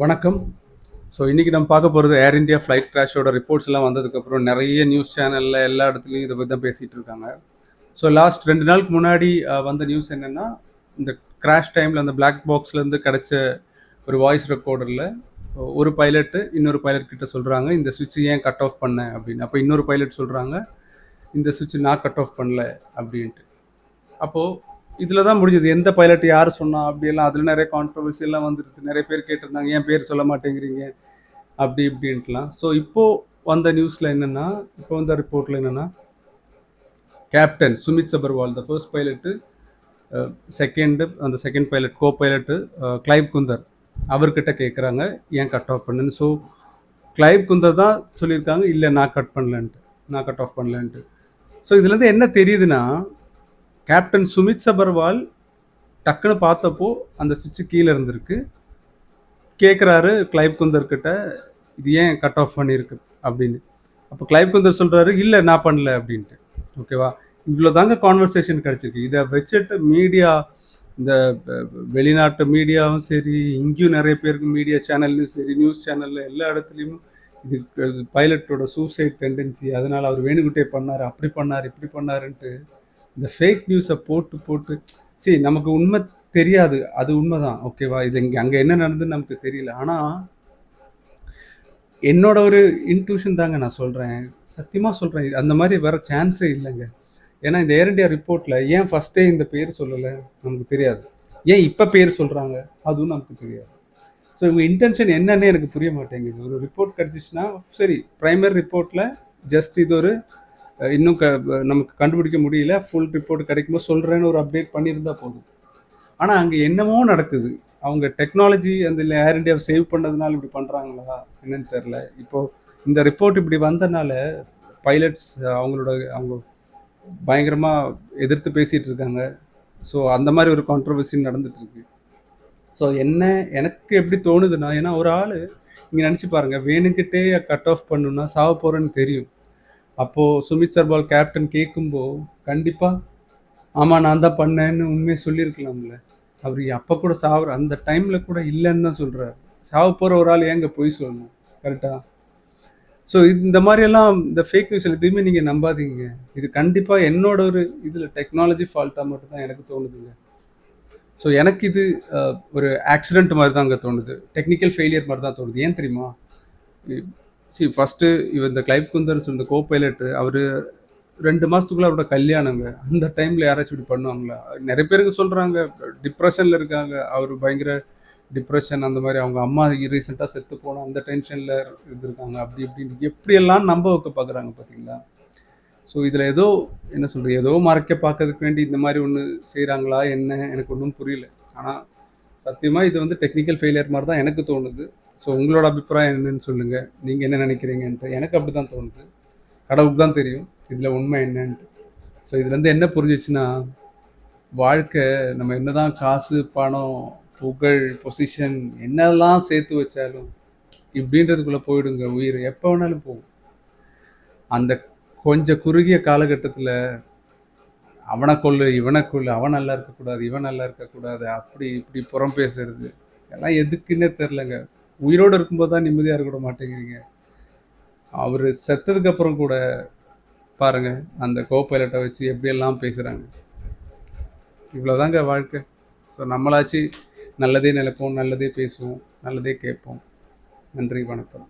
வணக்கம். ஸோ இன்றைக்கி நம்ம பார்க்க போகிறது ஏர் இந்தியா ஃப்ளைட் கிராஷோட ரிப்போர்ட்ஸ் எல்லாம் வந்ததுக்கப்புறம் நிறைய நியூஸ் சேனலில் எல்லா இடத்துலையும் இதை பற்றி தான் பேசிகிட்டு இருக்காங்க. ஸோ லாஸ்ட் ரெண்டு நாளுக்கு முன்னாடி வந்த நியூஸ் என்னென்னா இந்த கிராஷ் டைமில் அந்த பிளாக் பாக்ஸ்லேருந்து கிடச்ச ஒரு வாய்ஸ் ரெக்கார்டரில் ஒரு பைலட்டு இன்னொரு பைலட் கிட்ட சொல்கிறாங்க இந்த சுவிட்ச் ஏன் கட் ஆஃப் பண்ண? அப்படின்னு. அப்போ இன்னொரு பைலட் சொல்கிறாங்க இந்த சுவிட்ச் நான் கட் ஆஃப் பண்ணல அப்படின்ட்டு. அப்போது இதில் தான் முடிஞ்சது. எந்த பைலட் யார் சொன்னா அப்படியெல்லாம் அதில் நிறைய கான்ட்ரவர்சியெல்லாம் எல்லாம் நிறைய பேர் கேட்டிருந்தாங்க ஏன் பேர் சொல்ல மாட்டேங்கிறீங்க? அப்படி இப்படின்ட்டுலாம். ஸோ இப்போது வந்த நியூஸில் என்னென்னா இப்போ வந்த ரிப்போர்ட்டில் என்னென்னா captain Sumeet Sabharwal the first pilot second அந்த second pilot co pilot Clive Kunder அவர்கிட்ட கேட்குறாங்க ஏன் கட் ஆஃப் பண்ணுன்னு? ஸோ கிளைவ் குந்தர் தான் சொல்லியிருக்காங்க இல்லை நான் கட் பண்ணலன்ட்டு. நான் கட் ஆஃப் பண்ணலன்ட்டு. ஸோ இதுலேருந்து என்ன தெரியுதுன்னா கேப்டன் சுமித் சபர்வால் டக்குன்னு பார்த்தப்போ அந்த சுவிட்சு கீழே இருந்திருக்கு. கேட்குறாரு கிளைப் குந்தர்கிட்ட இது ஏன் கட் ஆஃப் பண்ணியிருக்கு அப்படின்னு. அப்போ கிளைப் குந்தர் சொல்கிறாரு இல்லை நான் பண்ணல அப்படின்ட்டு. ஓகேவா இவ்வளோ தாங்க கான்வர்சேஷன் கிடச்சிருக்கு. இதை வச்சுட்டு மீடியா இந்த வெளிநாட்டு மீடியாவும் சரி இங்கேயும் நிறைய பேருக்கு மீடியா சேனல்லையும் சரி நியூஸ் சேனலில் எல்லா இடத்துலையும் இது பைலட்டோட சூசைட் டெண்டன்சி அதனால் அவர் வேணுகிட்டே பண்ணார் அப்படி பண்ணார் இப்படி பண்ணாருன்ட்டு இந்த ஃபேக் நியூஸை போட்டு போட்டு சரி நமக்கு உண்மை தெரியாது. அது உண்மைதான். ஓகேவா இது இங்கே அங்கே என்ன நடந்துன்னு நமக்கு தெரியல. ஆனால் என்னோட ஒரு இன்ட்யூஷன் தாங்க நான் சொல்கிறேன் சத்தியமாக சொல்கிறேன் அந்த மாதிரி வர சான்ஸே இல்லைங்க. ஏன்னா இந்த ஏர் இண்டியா ரிப்போர்ட்டில் ஏன் ஃபஸ்ட்டே இந்த பேர் சொல்லலை? நமக்கு தெரியாது. ஏன் இப்போ பேர் சொல்கிறாங்க அதுவும் நமக்கு தெரியாது. ஸோ இவங்க இன்டென்ஷன் என்னன்னு எனக்கு புரிய மாட்டேங்குது. ஒரு ரிப்போர்ட் கிடச்சிச்சுன்னா சரி ப்ரைமரி ரிப்போர்ட்டில் ஜஸ்ட் இது ஒரு இன்னும் க நமக்கு கண்டுபிடிக்க முடியல. ஃபுல் ரிப்போர்ட் கிடைக்கும்போது சொல்கிறேன்னு ஒரு அப்டேட் பண்ணியிருந்தா போதும். ஆனால் அங்கே என்னமோ நடக்குது. அவங்க டெக்னாலஜி அந்த ஏர் இண்டியாவை சேவ் பண்ணதுனால இப்படி பண்ணுறாங்களா என்னன்னு தெரில இப்போது இந்த ரிப்போர்ட் இப்படி வந்தனால பைலட்ஸ் அவங்களோட அவங்க பயங்கரமாக எதிர்த்து பேசிகிட்டு இருக்காங்க. ஸோ அந்த மாதிரி ஒரு கான்ட்ரவர்சி நடந்துட்டு ஸோ என்ன எனக்கு எப்படி தோணுதுன்னா ஏன்னா ஒரு ஆள் நீங்கள் நினச்சி பாருங்கள் வேணுங்கிட்டே கட் ஆஃப் பண்ணுன்னா சாவ போகிறேன்னு தெரியும். அப்போது சுமித் சர்பால் கேப்டன் கேட்கும்போ கண்டிப்பாக ஆமாம் நான் தான் பண்ணேன்னு உண்மையை சொல்லியிருக்கலாம்ல. அவர் அப்போ கூட சாவுற அந்த டைமில் கூட இல்லைன்னு தான் சொல்கிறார் சாவ போகிற ஒரு ஆள் ஏங்க பொய் சொல்லணும்? கரெக்டாக ஸோ இந்த மாதிரியெல்லாம் இந்த ஃபேக் நியூஸ் எதுவுமே நீங்கள் நம்பாதீங்க. இது கண்டிப்பாக என்னோட ஒரு இதில் டெக்னாலஜி ஃபால்ட்டாக மட்டும் தான் எனக்கு தோணுதுங்க. ஸோ எனக்கு இது ஒரு ஆக்சிடென்ட் மாதிரி தான் அங்கே தோணுது. டெக்னிக்கல் ஃபெயிலியர் மாதிரி தான் தோணுது. ஏன் தெரியுமா? சி ஃபஸ்ட்டு இவர் இந்த கிளைப் குந்தர் இந்த கோ பைலட்டு அவர் ரெண்டு மாதத்துக்குள்ள அவரோட கல்யாணங்க. அந்த டைமில் யாராச்சும் இப்படி பண்ணுவாங்களா? நிறைய பேருக்கு சொல்கிறாங்க டிப்ரெஷனில் இருக்காங்க. அவர் பயங்கர டிப்ரெஷன் அந்த மாதிரி அவங்க அம்மா ரீசெண்டாக செத்து போனோம் அந்த டென்ஷனில் இருந்திருக்காங்க. அப்படி இப்படின்னு எப்படியெல்லாம் நம்ப வைக்க பார்க்குறாங்க பார்த்தீங்களா ஸோ இதில் ஏதோ என்ன சொல்கிறது ஏதோ மறைக்க பார்க்கறதுக்கு வேண்டி இந்த மாதிரி ஒன்று செய்கிறாங்களா என்ன? எனக்கு ஒன்றும் புரியல. ஆனால் சத்தியமாக இது வந்து டெக்னிக்கல் ஃபெயிலியர் மாதிரி தான் எனக்கு தோணுது. ஸோ உங்களோட அபிப்பிராயம் என்னன்னு சொல்லுங்கள் நீங்கள் என்ன நினைக்கிறீங்கன்ட்டு. எனக்கு அப்படி தான் தோணுது. கடவுளுக்கு தான் தெரியும். இதில் உண்மை என்னன்ட்டு. ஸோ இதுலேருந்து என்ன புரிஞ்சிச்சுன்னா வாழ்க்கை நம்ம என்னதான் காசு பணம் புகழ் பொசிஷன் என்னெல்லாம் சேர்த்து வச்சாலும் இப்படின்றதுக்குள்ளே போயிடுங்க உயிர். எப்போ வேணாலும் போகும். அந்த கொஞ்சம் குறுகிய காலகட்டத்தில் அவனை கொள்ளு இவனை கொள்ளு அவன் நல்லா இருக்கக்கூடாது இவன் நல்லா இருக்கக்கூடாது அப்படி இப்படி புறம் பேசுறது. எல்லாம் எதுக்குன்னே தெரிலங்க உயிரோடு இருக்கும்போது தான் நிம்மதியாக இருக்க மாட்டேங்கிறீங்க. அவர் செத்ததுக்கு அப்புறம் கூட பாருங்க அந்த கோ பைலட்டை வச்சு எப்படியெல்லாம் பேசுகிறாங்க இவ்வளோதாங்க வாழ்க்கை. ஸோ நம்மளாச்சு நல்லதே நினைப்போம் நல்லதே பேசுவோம் நல்லதே கேட்போம். நன்றி வணக்கம்.